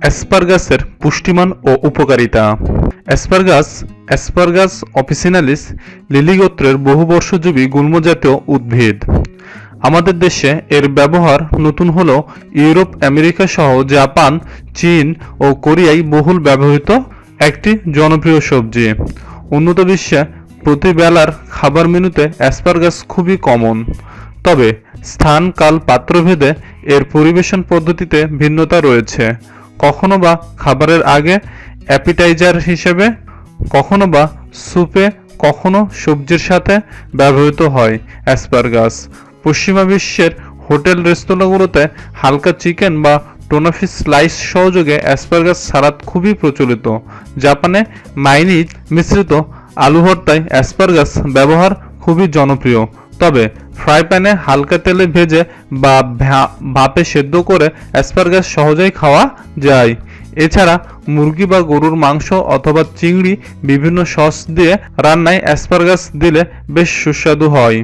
অ্যাসপারগাসের পুষ্টিমান ও উপকারিতা। অ্যাসপারগাস অ্যাসপারগাস officinalis lily গোত্রের বহুবর্ষজীবী গুল্মজাতীয় উদ্ভিদ। আমাদের দেশে এর ব্যবহার নতুন হলেও ইউরোপ, আমেরিকা সহ জাপান, চীন ও কোরিয়ায় বহুল ব্যবহৃত একটি জনপ্রিয় সবজি। উন্নত বিশ্বে প্রতি বেলার খাবার মেনুতে অ্যাসপারগাস খুবই কমন। তবে স্থান, কাল, পাত্রভেদে এর পরিবেশন পদ্ধতিতে ভিন্নতা রয়েছে। কখনো বা খাবারের আগে অ্যাপিটাইজার হিসেবে, কখনো বা স্যুপে কখনো সবজির সাথে ব্যবহৃত হয় অ্যাসপারগাস পশ্চিমা বিশ্বের হোটেল রেস্তোরাঁগুলোতে হালকা চিকেন বা টোনাফিস স্লাইস সহযোগে অ্যাসপারগাস সালাদ খুবই প্রচলিত। জাপানে মাইনিজ মিশ্রিত আলু ভর্তায় অ্যাসপারগাস ব্যবহার খুবই জনপ্রিয়। তবে ফ্রাই প্যানে হালকা তেলে ভেজে বা ভাপে সেদ্ধ করে অ্যাসপারগাস সহজেই খাওয়া যায়। এছাড়া মুরগি বা গরুর মাংস অথবা চিংড়ি বিভিন্ন সস দিয়ে রান্নায় অ্যাসপারগাস দিলে বেশ সুস্বাদু হয়।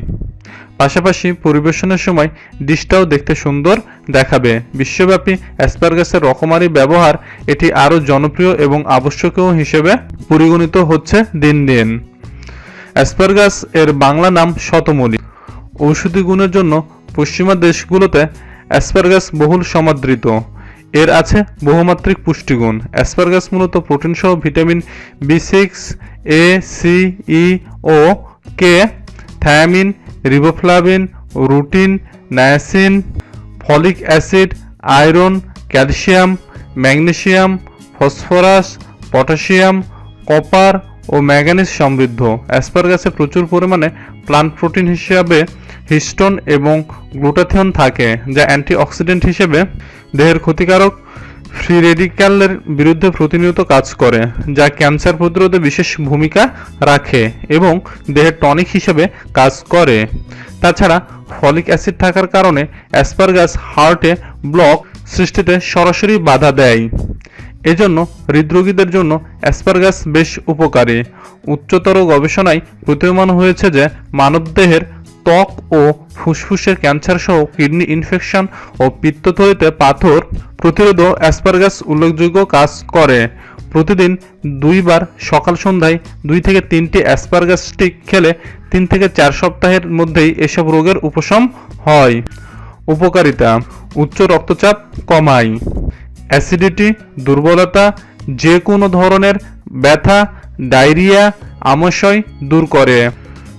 পাশাপাশি পরিবেশনের সময় ডিশটাও দেখতে সুন্দর দেখাবে। বিশ্বব্যাপী অ্যাসপারগাসের রকমারি ব্যবহার এটি আরও জনপ্রিয় এবং আবশ্যকীয় হিসেবে পরিগণিত হচ্ছে দিন দিন। অ্যাসপারগাস এর বাংলা নাম শতমূলী। ঔষধি গুণের জন্য পশ্চিমা দেশগুলোতে অ্যাসপারগাস বহুল সমাদৃত। এর আছে বহুমাত্রিক পুষ্টিগুণ। অ্যাসপারগাস মূলত প্রোটিন সহ vitamin B six, A, C, E, O, K, thiamine, riboflavin, rutin, niacin, folic acid, iron, calcium, magnesium, phosphorus potassium copper O manganese সমৃদ্ধ। অ্যাসপারগাসে প্রচুর পরিমাণে প্লান্ট প্রোটিন হিসাবে হিস্টোন এবং গ্লুটাথিয়ন থাকে, যা অ্যান্টিঅক্সিডেন্ট হিসেবে দেহের ক্ষতিকারক ফ্রি রেডিক্যালের বিরুদ্ধে প্রতিনিয়ত কাজ করে, যা ক্যান্সার প্রতিরোধে বিশেষ ভূমিকা রাখে এবং দেহের টনিক হিসেবে কাজ করে। তাছাড়া ফলিক অ্যাসিড থাকার কারণে অ্যাসপারগাস হার্টে ব্লক সৃষ্টিতে সরাসরি বাধা দেয়। এজন্য হৃদরোগীদের জন্য অ্যাসপারগাস বেশ উপকারী। উচ্চতর গবেষণায় প্রতীয়মান হয়েছে যে মানবদেহের ত্বক ও ফুসফুসের ক্যান্সার সহ কিডনি ইনফেকশন ও পিত্তথলিতে পাথর প্রতিরোধও অ্যাসপারগাস উল্লেখযোগ্য কাজ করে। প্রতিদিন দুইবার সকাল সন্ধ্যায় দুই থেকে তিনটি অ্যাসপারগাস স্টিক খেলে তিন থেকে চার সপ্তাহের মধ্যেই এসব রোগের উপশম হয়। উপকারিতা, উচ্চ রক্তচাপ কমায়। অ্যাসিডিটি দুর্বলতা যে কোনো ধরনের ব্যথা ডায়রিয়া আমাশয় দূর করে।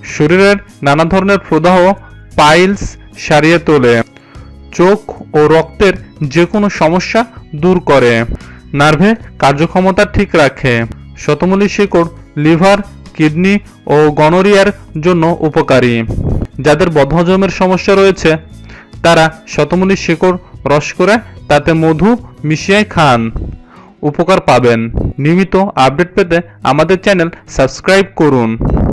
শরীরের নানা ধরনের প্রদাহ পাইলস সারিয়ে তোলে। চোখ ও রক্তের যে কোনো সমস্যা দূর করে। নার্ভে কার্যক্ষমতা ঠিক রাখে। শতমূলী শিকড়, লিভার, কিডনি ও গনোরিয়ার জন্য উপকারী। যাদের বদহজমের সমস্যা রয়েছে, তারা শতমূলী শিকড় রস করে তাতে মধু মিশিয়ে খান। উপকার পাবেন। নিয়মিত আপডেট পেতে আমাদের চ্যানেল সাবস্ক্রাইব করুন।